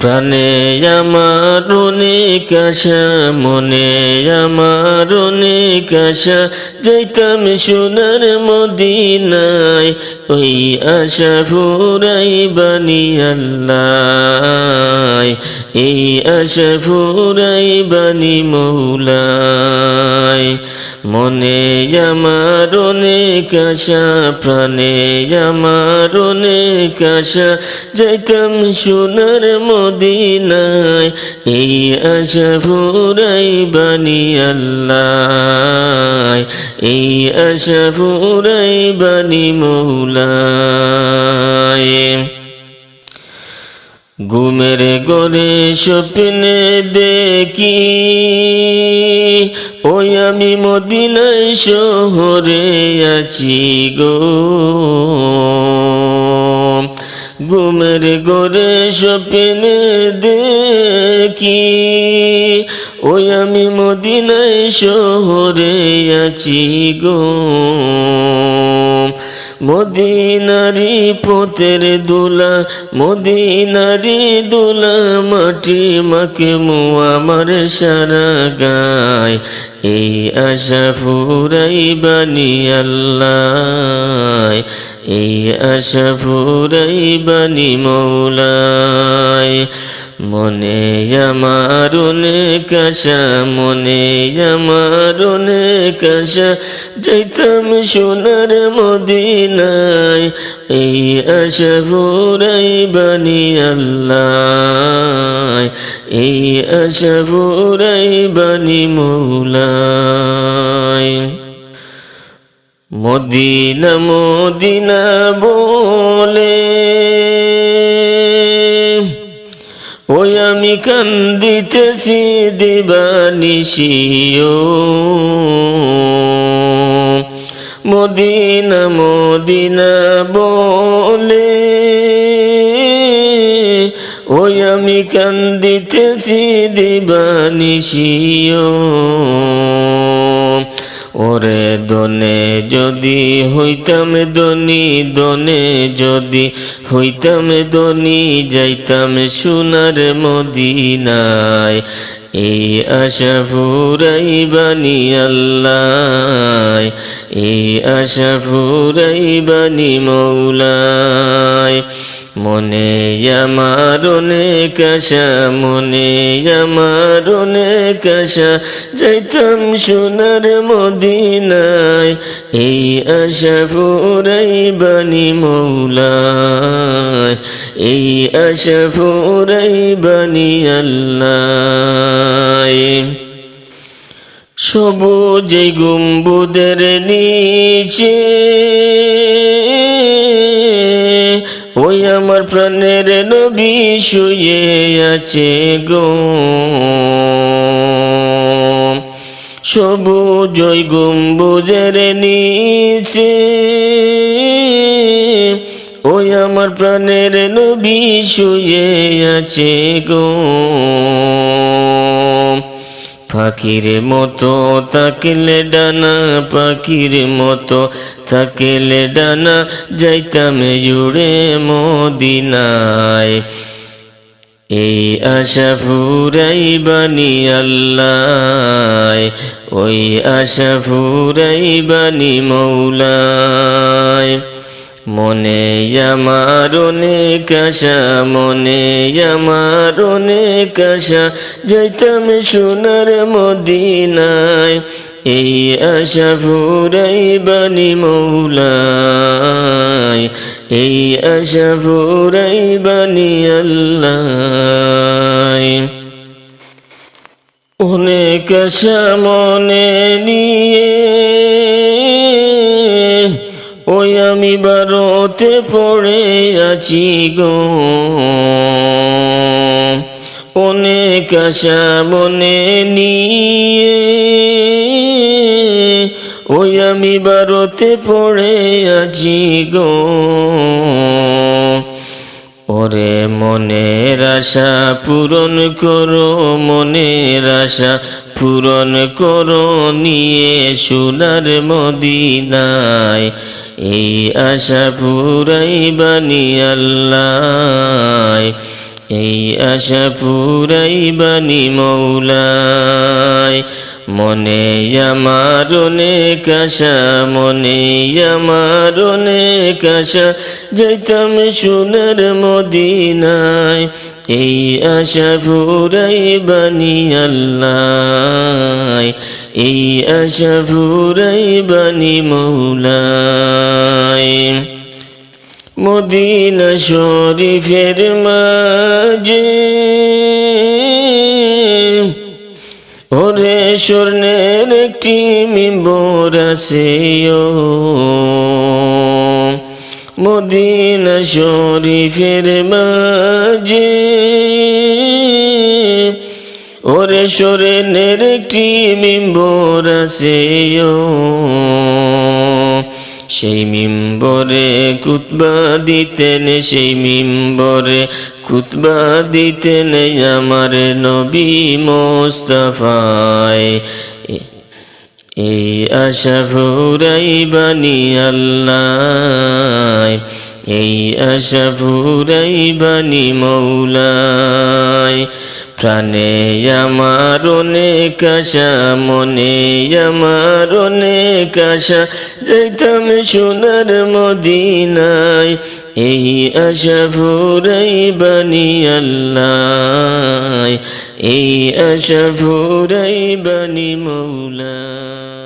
প্রাণে আমার আশা, মনে আমার অনেক আশা। যাইতাম সোনার মদিনায়, ওই আশা ফুরাই বানি আল্লাহ এই আশা ফুরাই বানি মৌলায়। মনে আমার অনেক আশা, প্রাণে আমার অনেক আশা। যাইতাম সোনার মদিনায়, এই আশা ফুরাই বানি আল্লাহ এই আশা ফুরাই বানি মৌলায়। ঘুমের গড়ে স্বপ্নে দেখি, ওই আমি মদিনায় শহরে আছি গো। ঘুমের গড়ে স্বপ্নে দেখি, ওই আমি মদিনায় শহরে আছি গো। মদিনারি পোতের দুলা, মদিনারি দুলা মাটি মাকে মু আমার সারা গায় এই আশা ফুরাই বানি আল্লাহ, এই আশা ফুরাই বানি মৌলায়। মনে আমার আশা মনে আমার অনেক আশা যাইতাম সোনার মদিনায়, এই আশা ফুরাই বানি আল্লাহ এই আশা ফুরাই বানি মৌলায়। মদিনা মদিনা বলে কান্দিতেছি দিবানিশিও মদিনা মদিনা বলে ওই আমি কান্দিতেছি দিবানিশিও ওরে দনে যদি হইতাম দনি, দনে যদি হইতাম দনি, যাইতাম সোনার মদিনায়। এই আশা ফুরাই বানি আল্লাহ, এই আশা ফুরাই বানি মৌলায় মনে আমার অনেক মনে আমার অনেক যাইতাম সোনার মদিনায়। এই আশা ফুরাই বানি মৌলায়, এই আশা ফুরাই বানি আল্লাহ সবুজ গুম্বুদের নিচে ওই আমার প্রাণের নবী শুয়ে আছে গো। সবুজ ওই গম্বুজের নিচে, ওই আমার প্রাণের নবী শুয়ে আছে গো। পাখির মতো তাকলে ডানা পাখির মতো তাকলে ডানা যাইতাম জুড়ে মদিনায়। এই আশা ফুরাই বানি আল্লাহ ওই আশা ফুরাই বানি মৌলায়। মনে আমার অনেক আশা, মনে আমার অনেক আশা, যাইতাম সোনার মদিনায়। এই আশা ফুরাই বানি এই আশা ফুরাই বানি আল্লাহ অনেক মনে নিয়ে ওই আমি বারোতে পড়ে আছি গো। অনেক মনে নিয়ে আমি বারোতে পড়ে আছি গো। ওরে মনের আশা পূরণ করো, মনের আশা পূরণ করো নিয়ে সোনার মদিনায়। এই আশা পুরাই বানি আল্লাহ, এই আশা পুরাই বানি মৌলায়। মনে আমার অনেক মনে আমার অনেক আশা। যাইতাম সোনার মদিনায়, এই আশা পুরাই বানি আল্লাহ এই আশা পুরাই বানি মৌলায়। মদিনা শরীফের মাঝে স্বর্ণের একটি মিম্বর আছে মদিনা শরীফের মাঝে ওরে স্বর্ণের একটি মিম্বর আছে সেই মিম্বরে কুতবা দিতেন, সেই মিম্বরে কুতবা দিতেন আমার নবী মোস্তফায়। এই আশা ফুরাই বানি আল্লাহ এই আশা ফুরাই বানি মৌলায়। প্রাণে আমার অনেক আশা, মনে আমার অনেক আশা, যাইতাম সোনার মদিনায়। এই আশা ফুরাই বানি আল্লাহ। এই আশা ফুরাই বানি মৌলা।